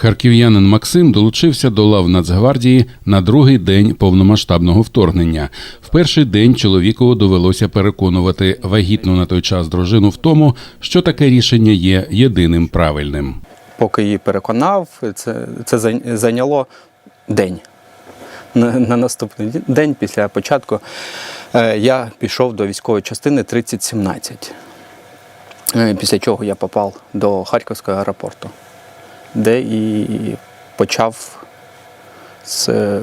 Харків'янин Максим долучився до лав Нацгвардії на другий день повномасштабного вторгнення. В перший день чоловіку довелося переконувати вагітну на той час дружину в тому, що таке рішення є єдиним правильним. Поки її переконав, це, це зайняло день. На, на наступний день після початку е, я пішов до військової частини 3017. Е, Після чого я попав до Харківського аеропорту, де і почав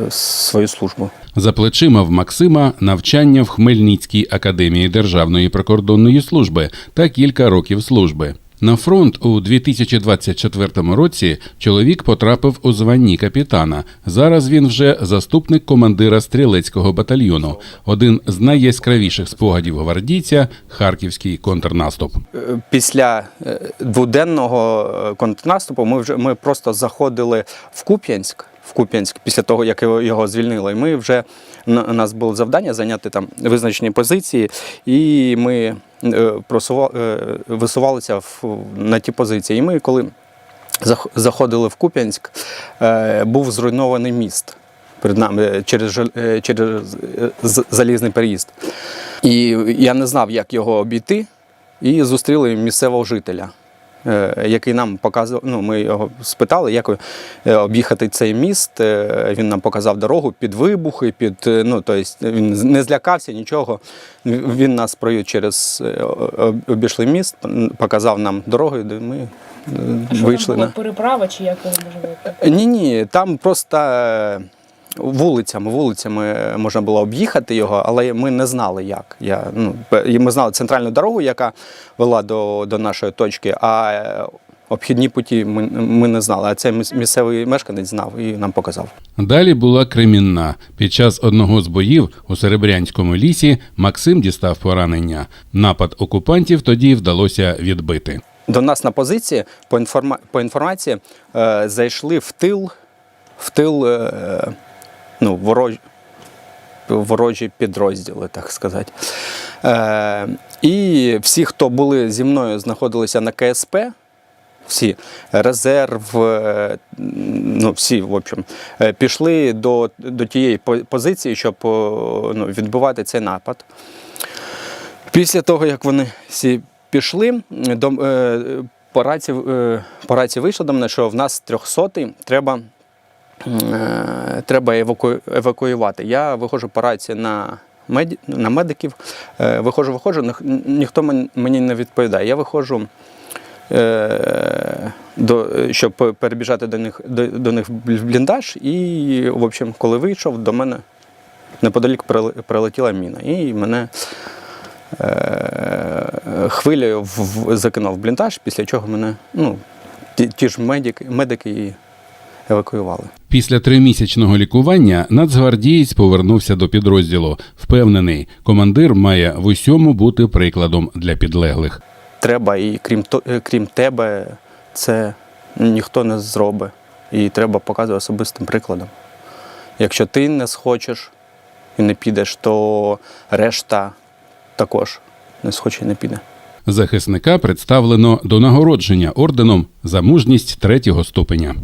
свою службу. За плечима в Максима навчання в Хмельницькій академії Державної прикордонної служби та кілька років служби. На фронт у 2024 році чоловік потрапив у званні капітана. Зараз він вже заступник командира стрілецького батальйону. Один з найяскравіших спогадів гвардійця харківський контрнаступ. Е, Після е, дводенного е, контрнаступу ми вже ми просто заходили в Куп'янськ. В Куп'янськ після того, як його, звільнили. Ми вже у нас було завдання зайняти там визначені позиції, і ми е, просува- е, висувалися на ті позиції. І ми, коли заходили в Куп'янськ, е, був зруйнований міст. Перед нами через, через залізний переїзд. І я не знав, як його обійти, і зустріли місцевого жителя, який нам показував. Ну, ми його спитали, як е, об'їхати цей міст. Е, Він нам показав дорогу під вибухи, під е, ну, тобто він не злякався нічого. Він нас провів через е, обійшли міст, показав нам дорогу, де ми е, А що вийшли там була на. переправа чи як може? Ні, ні, там просто е, вулицями, вулицями можна було об'їхати його, але ми не знали як. Я, ну, ми знали центральну дорогу, яка вела до, до нашої точки, а е, обхідні путі ми, ми не знали. А цей міс- місцевий мешканець знав і нам показав. Далі була Кремінна. Під час одного з боїв у Серебрянському лісі Максим дістав поранення. Напад окупантів тоді вдалося відбити. До нас на позиції по, інформа... по інформації е, зайшли в тил, в тил е, ну, ворож... ворожі підрозділи, так сказати. Е, і всі, хто були зі мною, знаходилися на КСП. Всі резерв, е, ну всі, в общем, е, пішли до, до тієї позиції, щоб ну, відбивати цей напад. Після того, як вони всі пішли, до, е, по, раці, е, по раці вийшло до мене, що в нас 300 треба, треба еваку, евакуювати. Я виходжу по раці на, меді, на медиків, е, виходжу, виходжу, ніх- ніхто мені не відповідає. Я виходжу. е, До, щоб перебіжати до них, до, до них в бліндаж, і, в общем, коли вийшов, до мене неподалік прилетіла міна. І мене е, хвилею в, в, закинув бліндаж, після чого мене ну, ті, ті ж медики, медики евакуювали. Після тримісячного лікування нацгвардієць повернувся до підрозділу. Впевнений, командир має в усьому бути прикладом для підлеглих. Треба, і крім, то, е, крім тебе, це ніхто не зробить. І треба показувати особистим прикладом. Якщо ти не схочеш і не підеш, то решта також не схоче і не піде. Захисника представлено до нагородження орденом за мужність третього ступеня.